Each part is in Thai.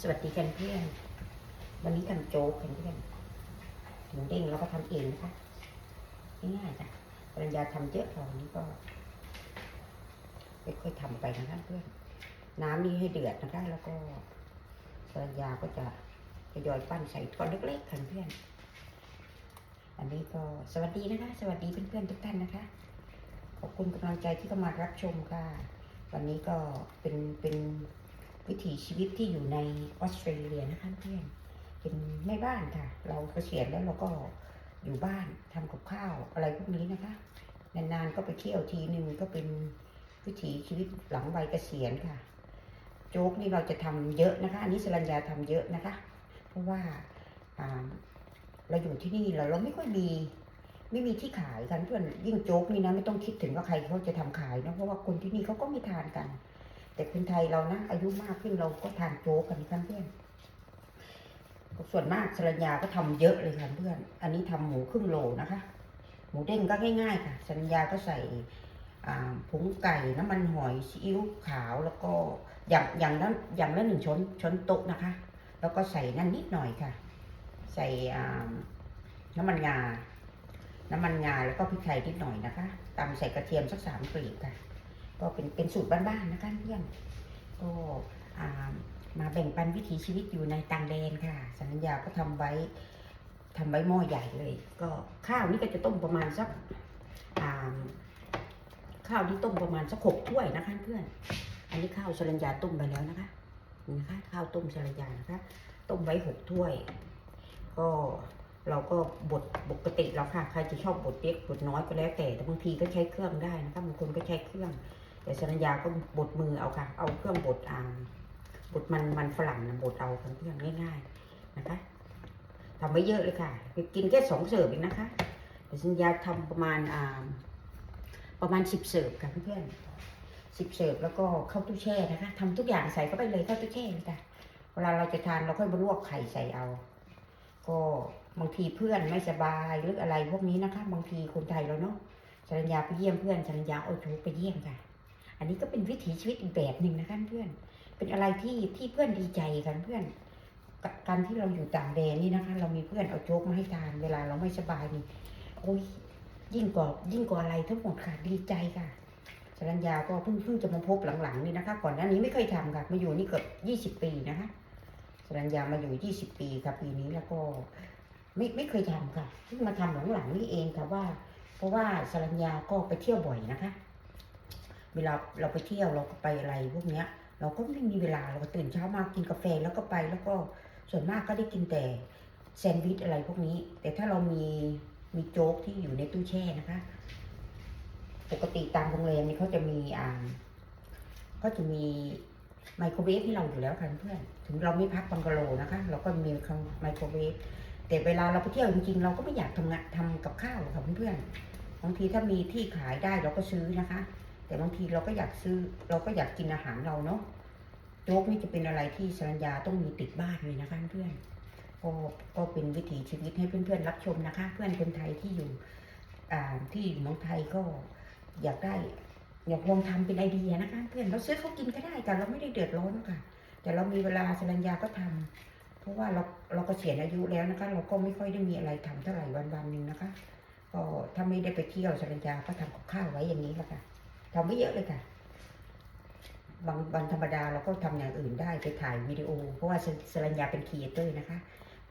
สวัสดีกันเพื่อน วันนี้ทำโจ๊กกันเพื่อนหมูเด้งแล้วก็ทำเองนะคะง่ายๆจ้ะปรัญญาทำเยอะเรานี้ก็ค่อยๆทำไปนะคะเพื่อน น้ำนี่ให้เดือดนะคะแล้วก็ปรัญญาก็จะทยอยปั้นใส่ก้อนเล็กๆกันเพื่อน อันนี้ก็สวัสดีนะคะ สวัสดีเพื่อนๆทุกท่านนะคะ ขอบคุณกำลังใจที่เข้ามารับชมค่ะ วันนี้ก็เป็นเป็น วิถีชีวิตที่อยู่ในออสเตรเลียนะคะเพื่อนเป็นแม่บ้านค่ะ เราเกษียณแล้วเราก็อยู่บ้านทำกับข้าวอะไรพวกนี้นะคะ นานๆก็ไปเที่ยวทีหนึ่งก็เป็นวิถีชีวิตหลังวัยเกษียณค่ะ โจ๊กนี่เราจะทำเยอะนะคะ อันนี้สรัญญาทำเยอะนะคะ เพราะว่าเราอยู่ที่นี่เราเราไม่ค่อยมีไม่มีที่ขายกันเพื่อนยิ่งโจ๊กนี่นะไม่ต้องคิดถึงว่าใครเขาจะทำขายนะเพราะว่าคนที่นี่เขาก็ไม่ทานกัน แต่คนไทยเรานะอายุมากขึ้นเราก็ทานโจ๊กกันเพื่อนส่วนมากสรัญญาก็ทำเยอะเลยค่ะเพื่อน อันนี้ทำหมูครึ่งโลนะคะ หมูเด้งก็ง่ายๆค่ะสรัญญาก็ใส่ผงไก่น้ำมันหอยซีอิ๊วขาวแล้วก็อย่างอย่างละอย่างละหนึ่งช้อนช้อนโต๊ะนะคะ แล้วก็ใส่นั่นนิดหน่อยค่ะ ใส่น้ำมันงา น้ำมันงาแล้วก็พริกไทยนิดหน่อยนะคะตำใส่กระเทียมสักสามกลีบค่ะ ก็เป็นเป็นสูตรบ้านๆนะคะเพื่อนก็มาแบ่งปันวิถีชีวิตอยู่ในต่างแดนค่ะ สัญญาก็ทำไว้ทำไว้หม้อใหญ่เลย ก็ข้าวนี่ก็จะต้มประมาณสักข้าวที่ต้มประมาณสักหกถ้วยนะคะเพื่อน อันนี้ข้าวสรัญญาต้มไปแล้วนะคะนี่นะคะข้าวต้มสรัญญานะคะ ต้มไว้หกถ้วย ก็เราก็บดปกติแล้วค่ะ ใครจะชอบบดเล็กบดน้อยก็แล้วแต่แต่บางทีก็ใช้เครื่องได้นะคะบางคนก็ใช้เครื่อง แต่สรัญญาก็บดมือเอาค่ะ เอาเครื่องบดอ่าบดมันมันฝรั่งนะบดเอาเพื่อนง่ายๆนะคะทำไม่เยอะเลยค่ะ กินแค่สองเสิร์ฟเองนะคะแต่สัญญาทำประมาณอ่าประมาณสิบเสิร์ฟค่ะเพื่อนสิบเสิร์ฟแล้วก็เข้าตู้แช่นะคะทำทุกอย่างใส่เข้าไปเลยเข้าตู้แช่เลยค่ะเวลาเราจะทานเราค่อยมาลวกไข่ใส่เอา ก็บางทีเพื่อนไม่สบายหรืออะไรพวกนี้นะคะ บางทีคนไทยเราเนาะสรัญญาไปเยี่ยมเพื่อนสรัญญาเอาโจ๊กไปเยี่ยมค่ะ อันนี้ก็เป็นวิถีชีวิตอีกแบบหนึ่งนะคะเพื่อน เป็นอะไรที่ที่เพื่อนดีใจกันเพื่อนกการที่เราอยู่ต่างแดนนี่นะคะ เรามีเพื่อนเอาโจ๊กมาให้ทานเวลาเราไม่สบายนี่โอ้ยยิ่งกว่ายิ่งกว่าอะไรทั้งหมดค่ะดีใจค่ะสรัญญาก็เพิ่งเพิ่งจะมาพบหลังๆนี่นะคะ ก่อนหน้านี้ไม่เคยทำค่ะมาอยู่นี่เกือบยี่สิบปีนะคะสรัญญามาอยู่ยี่สิบปีค่ะปีนี้แล้วก็ไม่ไม่เคยทำค่ะเพิ่งมาทำหลังๆนี่เองค่ะว่า เพราะว่าสรัญญาก็ไปเที่ยวบ่อยนะคะ เวลาเราไปเที่ยวเราก็ไปอะไรพวกเนี้ย เราก็ไม่มีเวลาเราก็ตื่นเช้ามากินกาแฟแล้วก็ไปแล้วก็ส่วนมากก็ได้กินแต่แซนด์วิชอะไรพวกนี้ แต่ถ้าเรามีมีโจ๊กที่อยู่ในตู้แช่นะคะ ปกติตามโรงแรมนี่เขาจะมีอ่าก็จะมีไมโครเวฟให้เราอยู่แล้วค่ะเพื่อน ถึงเราไม่พักบังกะโลนะคะ เราก็มีไมโครเวฟแต่เวลาเราไปเที่ยวจริงๆ เราก็ไม่อยากทำงานทำกับข้าวค่ะเพื่อนๆบางทีถ้ามีที่ขายได้เราก็ซื้อนะคะ แต่บางทีเราก็อยากซื้อ เราก็อยากกินอาหารเราเนาะโจ๊กนี่จะเป็นอะไรที่สรัญญาต้องมีติดบ้านเลยนะคะเพื่อนก็ก็เป็นวิถีชีวิตให้เพื่อนๆรับชมนะคะ เพื่อนคนไทยที่อยู่อ่าที่อยู่เมืองไทยก็อยากได้อยากลองทำเป็นไอเดียนะคะเพื่อนเราซื้อเขากินก็ได้แต่เราไม่ได้เดือดร้อนค่ะ แต่เรามีเวลาสรัญญาก็ทำเพราะว่าเราเราก็เสียอายุแล้วนะคะ เราก็ไม่ค่อยได้มีอะไรทำเท่าไหร่วันวันๆหนึ่งนะคะก็ถ้าไม่ได้ไปเที่ยวสรัญญาก็ทำกับข้าวไว้อย่างนี้แหละค่ะ ทำไม่เยอะเลยค่ะ บางวันธรรมดาเราก็ทำอย่างอื่นได้ไปถ่ายวิดีโอ เพราะว่าสสรัญญาเป็นครีเอเตอร์นะคะ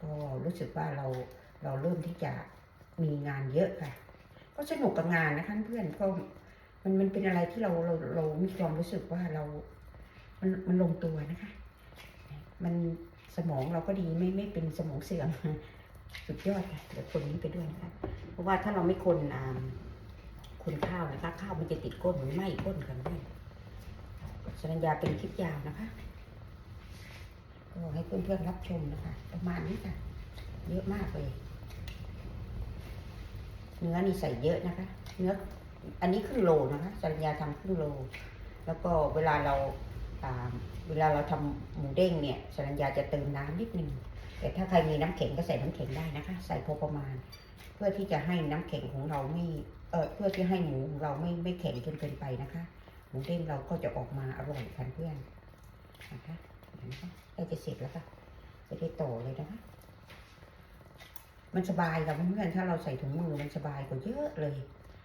ก็รู้สึกว่าเราเราเริ่มที่จะมีงานเยอะค่ะ ก็สนุกกับงานนะคะเพื่อนก็มันมันเป็นอะไรที่เราเราเรามีความรู้สึกว่าเรา มันมันลงตัวนะคะ มันสมองเราก็ดีไม่ไม่เป็นสมองเสื่อมสุดยอดค่ะเดี๋ยวคนนี้ไปด้วยนะคะเพราะว่าถ้าเราไม่คนอ่า คนข้าวนะคะ ข้าวมันจะติดก้นหรือไหม้ก้นกันด้วยสัญญาเป็นคลิปยาวนะคะก็ให้เพื่อนๆรับชมนะคะ ประมาณนี้ค่ะ เยอะมากเลย เนื้อนี่ใส่เยอะนะคะ เนื้ออันนี้ครึ่งโลนะคะสัญญาทำครึ่งโล แล้วก็เวลาเราเวลาเราทำหมูเด้งเนี่ยสัญญาจะเติมน้ำนิดนึงแต่ถ้าใครมีน้ำแข็งก็ใส่น้ำแข็งได้นะคะ ใส่พอประมาณ เพื่อที่จะให้น้ำแข็งของเราไม่เออเพื่อที่ให้หมูของเราไม่ไม่แข็งจนเกินไปนะคะ หมูเด้งเราก็จะออกมาอร่อยค่ะเพื่อนนะคะนะคะใกล้จะเสร็จแล้วค่ะจะได้ต่อเลยนะคะ มันสบายค่ะเพื่อนถ้าเราใส่ถุงมือมันสบายกว่าเยอะเลย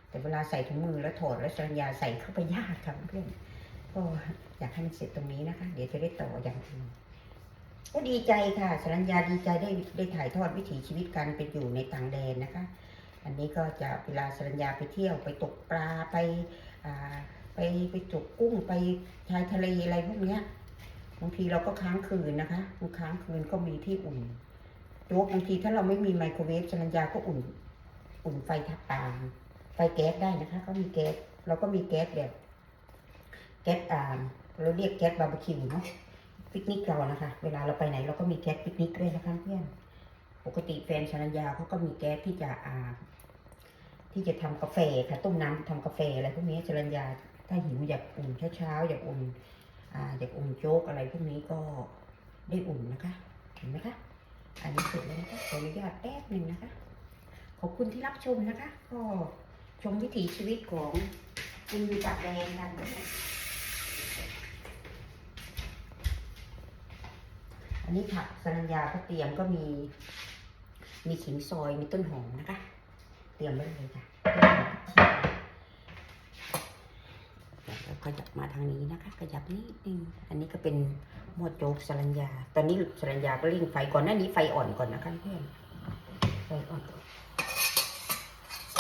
แต่เวลาใส่ถุงมือแล้วถอดแล้วสัญญาใส่เข้าไปยากค่ะเพื่อนก็อยากให้มันเสร็จตรงนี้นะคะ เดี๋ยวจะได้ต่ออย่างอื่นก็ดีใจค่ะสัญญาดีใจได้ได้ถ่ายทอดวิถีชีวิตการเป็นอยู่ในต่างแดนนะคะ อันนี้ก็จะเวลาสัญญาไปเที่ยวไปตกปลาไปไปไปตกกุ้งไปชายทะเลอะไรพวกเนี้ยบางทีเราก็ค้างคืนนะคะบางค้างคืนก็มีที่อุ่นโจ๊กบางทีถ้าเราไม่มีไมโครเวฟสัญญาก็อุ่น อุ่นไฟทับตามไฟแก๊สได้นะคะเขามีแก๊สเราก็มีแก๊สแบบแก๊สอ่าเราเรียกแก๊สบาร์บีคิวเนาะปิกนิกเรานะคะ เวลาเราไปไหนเราก็มีแก๊สปิกนิกด้วยนะคะเพื่อน ปกติแฟนชนัญญาเขาก็มีแก๊สที่จะอ่า ที่จะทำกาแฟค่ะต้มน้ำทำกาแฟอะไรพวกนี้ชนัญญาถ้าหิวอยากอุ่นเช้าๆอยากอุ่นอ่าอยากอุ่นโจ๊กอะไรพวกนี้ก็ได้อุ่นนะคะเห็นไหมคะอันนี้เสร็จแล้วนะคะขออนุญาตแป๊บหนึ่งนะคะ ขอบคุณที่รับชมนะคะ ก็ชมวิถีชีวิตของคุณอยู่จากแดนกันนะคะอันนี้ผักสรัญญาก็เตรียมก็มี มีขิงซอย มีต้นหอมนะคะ เตรียมไว้เลยจ้ะแล้วขยับมาทางนี้นะคะ ขยับนิดนึง อันนี้ก็เป็นหม้อโจ๊กสรัญญา ตอนนี้สรัญญาก็เร่งไฟก่อนหน้านี้ไฟอ่อนก่อนนะคะเพื่อนไฟอ่อนก่อน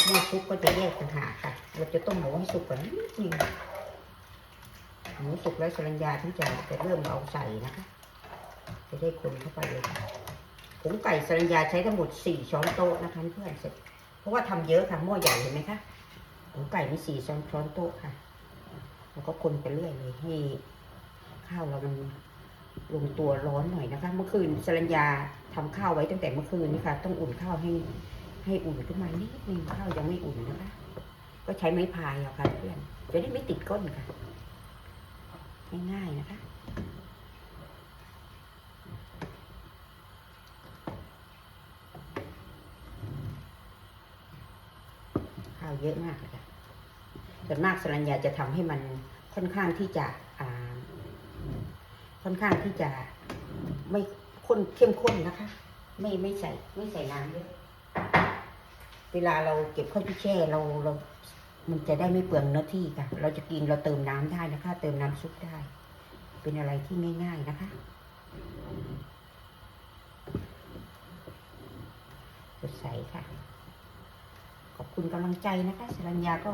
หม้อซุปก็จะแยกต่างหากค่ะเราจะต้มหมูให้สุกก่อนนิดนึงหมูสุกแล้วสรัญญาที่จะจะเริ่มเอาใส่นะคะ จะได้คนเข้าไปเลยค่ะ ผงไก่สรัญญาใช้ทั้งหมดสี่ช้อนโต๊ะนะคะเพื่อนเสร็จเพราะว่าทำเยอะค่ะหม้อใหญ่เห็นไหมคะผงไก่มีสี่ช้อนช้อนโต๊ะค่ะแล้วก็คนไปเรื่อยเลยให้ข้าวเรามันลงตัวร้อนหน่อยนะคะ เมื่อคืนสรัญญาทำข้าวไว้ตั้งแต่เมื่อคืนนี่ค่ะ ต้องอุ่นข้าวให้ให้อุ่นขึ้นมานิดนึงข้าวยังไม่อุ่นนะคะ ก็ใช้ไม้พายเอาค่ะเพื่อนจะได้ไม่ติดก้นค่ะง่ายๆนะคะ ข้าว เยอะมากเลยค่ะส่วนมากสรัญญาจะทำให้มันค่อนข้างที่จะค่อนข้างที่จะไม่ข้นเข้มข้นนะคะ ไม่ไม่ใส่ไม่ใส่น้ำเยอะเวลาเราเก็บข้าวที่แช่เราเรามันจะได้ไม่เปลืองเนื้อที่ค่ะ เราจะกินเราเติมน้ำได้นะคะ เติมน้ำซุปได้ เป็นอะไรที่ง่าย ๆนะคะสดใสค่ะ คุณกำลังใจนะคะสรัญญาก็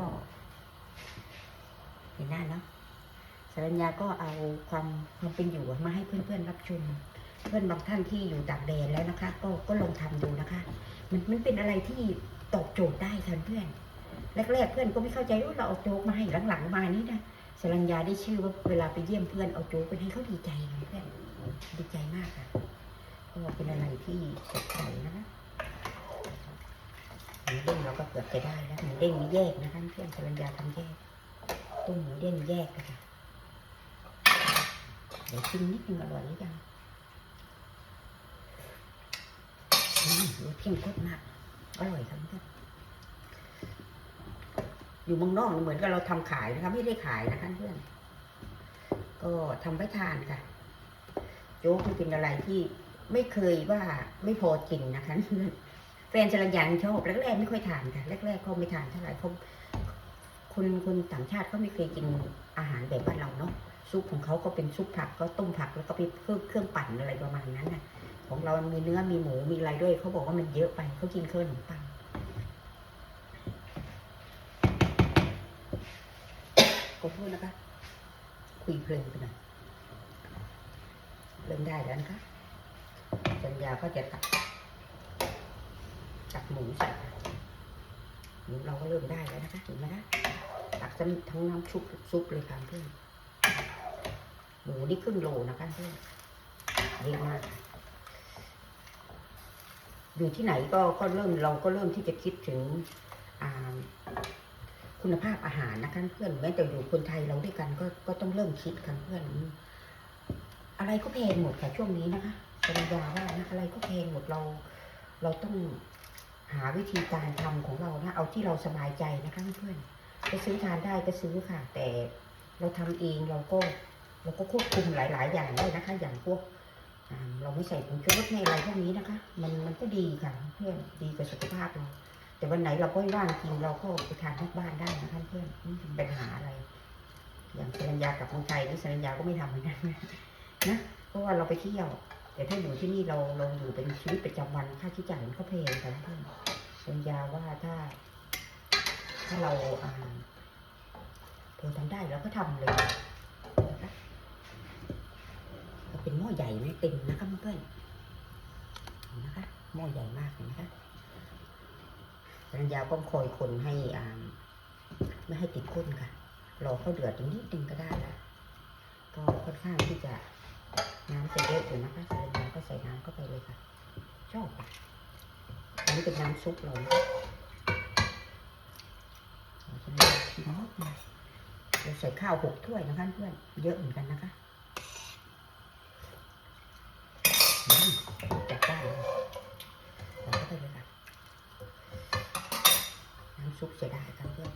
เห็นหน้าเนาะสรัญญาก็เอาความความเป็นอยู่มาให้เพื่อนๆรับชมเพื่อนบางท่านที่อยู่ต่างแดนแล้วนะคะ ก็ก็ลองทำดูนะคะ มันมันเป็นอะไรที่ตอบโจทย์ได้ค่ะเพื่อนแรกๆเพื่อนก็ไม่เข้าใจว่าเราเอาโจ๊กมาให้หลังๆมานี่นะสรัญญาได้ชื่อว่าเวลาไปเยี่ยมเพื่อนเอาโจ๊กไปให้เขาดีใจเพื่อนดีใจมากค่ะก็เป็นอะไรที่สดใสนะคะ หมูเด้งเราก็เกือบจะได้แล้วหมูเด้งมีแยกนะคะเพื่อนภรรยาทำแยกตุ้มหมูเด้งแยกเลยค่ะเดี๋ยวชิมนิดนึงอร่อยหรือยังอืมรสเข้มข้นมากอร่อยครับเพื่อนอยู่เมืองนอกเหมือนกับเราทำขายนะคะไม่ได้ขายนะคะเพื่อน ก็ทำไว้ทานค่ะ โจ๊กมันเป็นอะไรที่ไม่เคยว่าไม่พอกินนะคะเพื่อน นจรัญญาชอบแรกๆไม่ค่อยทานค่ะแรกๆเขาไม่ทานเท่าไหร่เขาคนคนต่างชาติเขาไม่เคยกินอาหารแบบบ้านเราเนาะซุปของเขาก็เป็นซุปผักก็ต้มผักแล้วก็ไปเครื่องเครื่องปั่นอะไรประมาณนั้นน่ะ ของเรามีเนื้อมีหมูมีอะไรด้วยเขาบอกว่ามันเยอะไปเขากินเครื่องขนมปังขอโทษนะคะคุยเพลินไปหน่อยเริ่มได้แล้วนะคะสัญญาก็จะตัก ตักหมูใส่หมูเราก็เริ่มได้แล้วนะคะเห็นไหมคะตักทั้งทั้งน้ำซุปซุปเลยค่ะเพื่อนหมูนี่ครึ่งโลนะคะเพื่อนเยอะมากอยู่ที่ไหนก็ก็เริ่มเราก็เริ่มที่จะคิดถึงคุณภาพอาหารนะคะเพื่อนแม้แต่อยู่คนไทยเราด้วยกันก็ก็ต้องเริ่มคิดกันเพื่อน อะไรก็แพงหมดค่ะช่วงนี้นะคะปริญญาว่านะอะไรก็แพงหมดเรา เราต้อง หาวิธีการทำของเรานะ เอาที่เราสบายใจนะคะเพื่อนจะซื้อทานได้ก็ซื้อค่ะ แต่เราทำเองเราก็เราก็ควบคุมหลาย ๆ อย่างได้นะคะ อย่างพวกเราไม่ใส่ผงชูรสไม่อะไรพวกนี้นะคะ มันมันก็ดีค่ะเพื่อนดีกับสุขภาพเราแต่วันไหนเราก็ไม่ว่างจริงเราก็ไปทานนอกบ้านได้นะคะเพื่อนไม่เป็นปัญหาอะไร อย่างสัญญากับคนไทยนี่สัญญาก็ไม่ทำเหมือนกันนะเพราะว่าเราไปเที่ยว แต่ถ้าอยู่ที่นี่เราเราอยู่เป็นชีวิตประจำวันค่าใช้จ่ายมันก็แพงกันเพื่อนสัญญาว่าถ้า ถ้าเราอ่าพอทำได้เราก็ทำเลยนะคะเป็นหม้อใหญ่ไม่เต็มนะคะเพื่อนนะคะหม้อใหญ่มากนะคะสัญญาก็คอยคนให้อ่าไม่ให้ติดก้นค่ะรอเขาเดือดนิดนึงก็ได้ละก็ค่อนข้างที่จะ น้ำจะเยอะอยู่นะคะใสัญญาก็ใส่น้ำเข้าไปเลยค่ะชอบค่ะอันนี้เป็นน้ำซุปเรานะคะเราจะมีชิมนิดนึงเราใส่ข้าวหกถ้วยนะคะเพื่อนเยอะเหมือนกันนะคะจัดได้เลยใส่เข้าไปเลยค่ะน้ำซุปจะได้ค่ะเพื่อน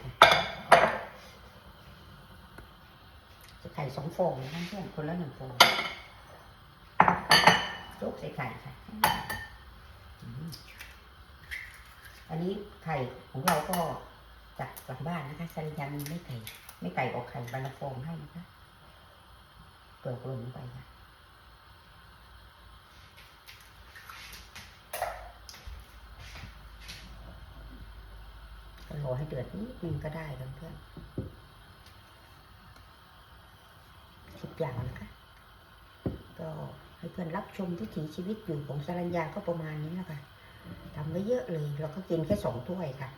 ใส่ไข่ค่ะใส่ไข่สองฟองนะเพื่อนคนละหนึ่งฟองโจ๊กใส่ไข่ค่ะ อันนี้ไข่ของเราก็จากหลังบ้านนะคะสลิยันไม่ไข่ไม่ไก่ออกไข่บรรละฟองให้นะคะเปลือกลงไปค่ะ รอให้เดือดนิดนึงก็ได้ค่ะเพื่อนสิบอย่างนะคะ ก็ให้เพื่อนรับชมวิถีชีวิตอยู่ของสรัญญาก็ประมาณนี้นะคะทำไว้เยอะเลยเราก็กินแค่สองถ้วยค่ะ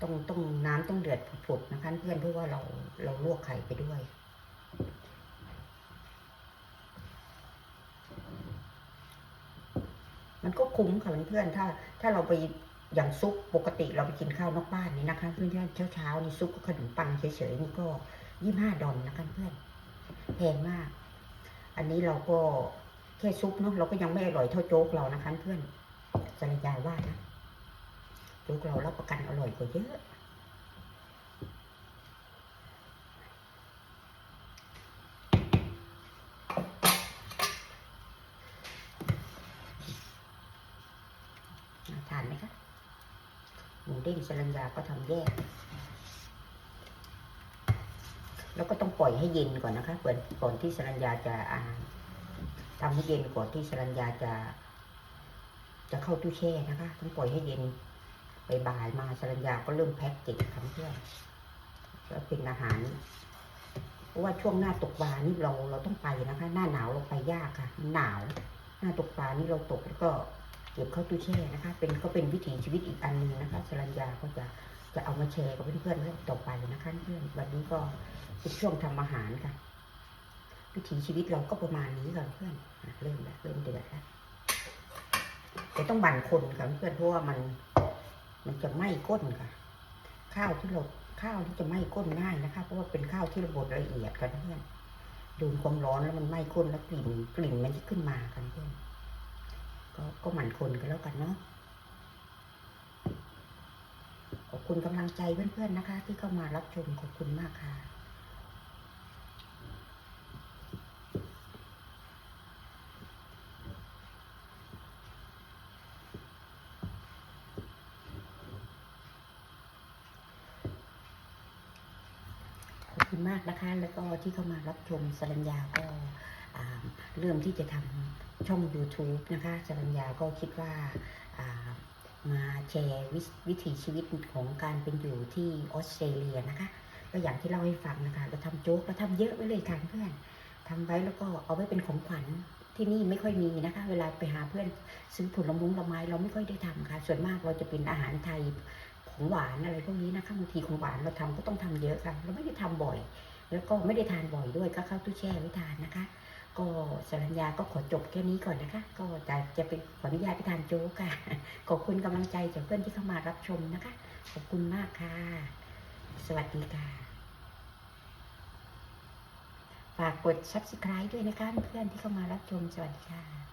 ต้องต้องน้ำต้องเดือดผุดๆนะคะเพื่อนเพราะว่าเราเราลวกไข่ไปด้วยมันก็คุ้มค่ะเพื่อนๆถ้า ถ้าเราไป อย่างซุปปกติเราไปกินข้าวนอกบ้านนี่นะคะ เพื่อนๆเช้าๆนี่ซุปก็ขนมปังเฉยๆนี่ก็ยี่ห้าดอลนะคะเพื่อนแพงมาก อันนี้เราก็แค่ซุปเนาะเราก็ยังไม่อร่อยเท่าโจ๊กเรานะคะเพื่อนสัญญาว่านะโจ๊กเรารับประกันอร่อยกว่าเยอะทานไหมคะ หมูเด้งสลัญญาก็ทำแยก แล้วก็ต้องปล่อยให้เย็นก่อนนะคะก่อนก่อนที่สรัญญาจะอ่าทำให้เย็นก่อนที่สรัญญาจะ จะเข้าตู้แช่นะคะ ต้องปล่อยให้เย็นไปบ่ายมาสรัญญาก็เริ่มแพ็กเกจทำเพื่อนแล้วเป็นอาหารเพราะว่าช่วงหน้าตกปลานี่เราเราต้องไปนะคะ หน้าหนาวเราไปยากค่ะ หนาว หน้าตกปลานี่เราตกแล้วก็ เก็บเข้าตู้แช่นะคะ เป็นก็เป็นวิถีชีวิตอีกอันหนึงนะคะสรัญญาก็จะจะเอามาแชร์กับเพื่อนๆเรื่องต่อไปนะคะเพื่อนวันนี้ก็เป็นช่วงทำอาหารค่ะ วิถีชีวิตเราก็ประมาณนี้ค่ะเพื่อนเริ่มแล้วเริ่มเดือดแล้วแต่ต้องบั่นคนค่ะเพื่อนเพราะว่ามันมันจะไหม้ก้นค่ะ ข้าวที่เราข้าวที่จะไหม้ก้นง่ายนะคะ เพราะว่าเป็นข้าวที่ระบดละเอียดค่ะเพื่อนโดนความร้อนแล้วมันไหม้ก้นแล้วกลิ่นกลิ่นมันจะขึ้นมาค่ะเพื่อน ก็ก็หมั่นคนกันแล้วกันเนาะขอบคุณกำลังใจเพื่อนๆนะคะ ที่เข้ามารับชมขอบคุณมากค่ะขอบคุณมากนะคะ แล้วก็ที่เข้ามารับชมสรัญญาก็เริ่มที่จะทำ ช่อง YouTube นะคะสรัญญาก็คิดว่าามาแชร์วิวถีชีวิตของการเป็นอยู่ที่ออสเตรเลียนะคะก็อย่างที่เล่าให้ฟังนะคะเราทำโจ๊กเราทำเยอะไว้เลยค่ะเพื่อนทำไว้แล้วก็เอาไว้เป็นของขวัญที่นี่ไม่ค่อยมีนะคะ เวลาไปหาเพื่อนซื้อผลมุ้งละไม้เราไม่ค่อยได้ทำค่ะ ส่วนมากเราจะเป็นอาหารไทยของหวานอะไรพวกนี้นะคะบางทีของหวานเราทำก็ต้องทำเยอะค่ะเราไม่ได้ทำบ่อย แล้วก็ไม่ได้ทานบ่อยด้วยก็เข้าตู้แช่ไว้ทานนะคะ ก็สรัญญาก็ขอจบแค่นี้ก่อนนะคะ ก็จะจะเป็นขออนุญาตไปทานโจ๊กค่ะ ขอบคุณกำลังใจจากเพื่อนที่เข้ามารับชมนะคะ ขอบคุณมากค่ะ สวัสดีค่ะ ฝากกด subscribe ด้วยนะคะเพื่อนที่เข้ามารับชม สวัสดีค่ะ